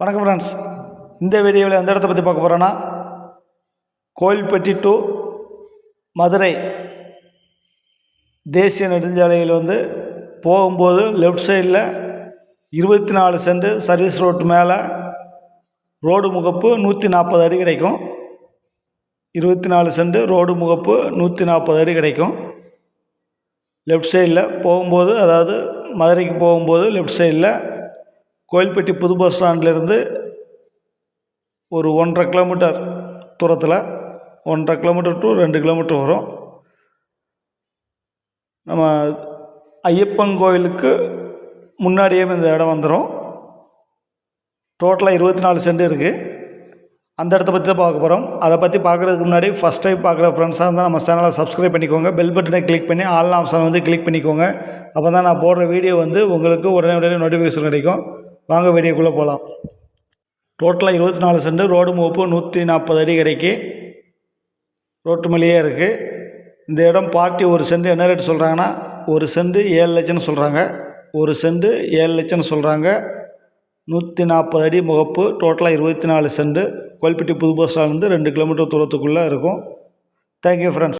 வணக்கம் ஃப்ரெண்ட்ஸ் இந்த வீடியோவில் எந்த இடத்த பற்றி பார்க்க போகிறோன்னா கோயில்பட்டி டு மதுரை தேசிய நெடுஞ்சாலையில் வந்து போகும்போது லெஃப்ட் சைடில் இருபத்தி நாலு சென்ட் சர்வீஸ் ரோட்டு மேலே ரோடு முகப்பு நூற்றி நாற்பது அடி கிடைக்கும். இருபத்தி நாலு சென்ட் ரோடு முகப்பு நூற்றி நாற்பது அடி கிடைக்கும். லெஃப்ட் சைடில் போகும்போது அதாவது மதுரைக்கு போகும்போது லெஃப்ட் சைடில் கோயில்பட்டி புது பஸ் ஸ்டாண்ட்லேருந்து ஒரு ஒன்றரை கிலோமீட்டர் தூரத்தில் ஒன்றரை கிலோமீட்டர் டு ரெண்டு கிலோமீட்டர் வரும். நம்ம ஐயப்பன் கோயிலுக்கு முன்னாடியே இந்த இடம் வந்துடும் டோட்டலாக இருபத்தி நாலு சென்ட் இருக்குது அந்த இடத்த பற்றி தான் பார்க்க போகிறோம் அதை பற்றி பார்க்குறதுக்கு முன்னாடி ஃபஸ்ட் டைம் பார்க்குற ஃப்ரெண்ட்ஸாக இருந்தால் நம்ம சேனலை சப்ஸ்கிரைப் பண்ணிக்கோங்க. பெல் பட்டனை கிளிக் பண்ணி ஆல் ஆப்ஷன் வந்து கிளிக் பண்ணிக்கோங்க. அப்போ தான் நான் போடுற வீடியோ வந்து உங்களுக்கு உடனே உடனே நோட்டிஃபிகேஷன் கிடைக்கும். வாங்க வீடியோக்குள்ளே போகலாம் டோட்டலாக இருபத்தி நாலு சென்ட் ரோடு முகப்பு நூற்றி நாற்பது அடி கிடைக்கு. ரோட்டு மலையே இருக்குது இந்த இடம் பார்ட்டி ஒரு சென்ட் என்ன ரேட் சொல்கிறாங்கன்னா ஒரு சென்ட் ஏழு லட்சம்னு சொல்கிறாங்க ஒரு சென்ட் ஏழு லட்சம்னு சொல்கிறாங்க நூற்றி நாற்பது அடி முகப்பு டோட்டலாக இருபத்தி நாலு சென்ட் கோல்பட்டி புது பஸ் ஸ்டாண்ட்லேருந்து ரெண்டு கிலோமீட்டர் தூரத்துக்குள்ளே இருக்கும். Thank you friends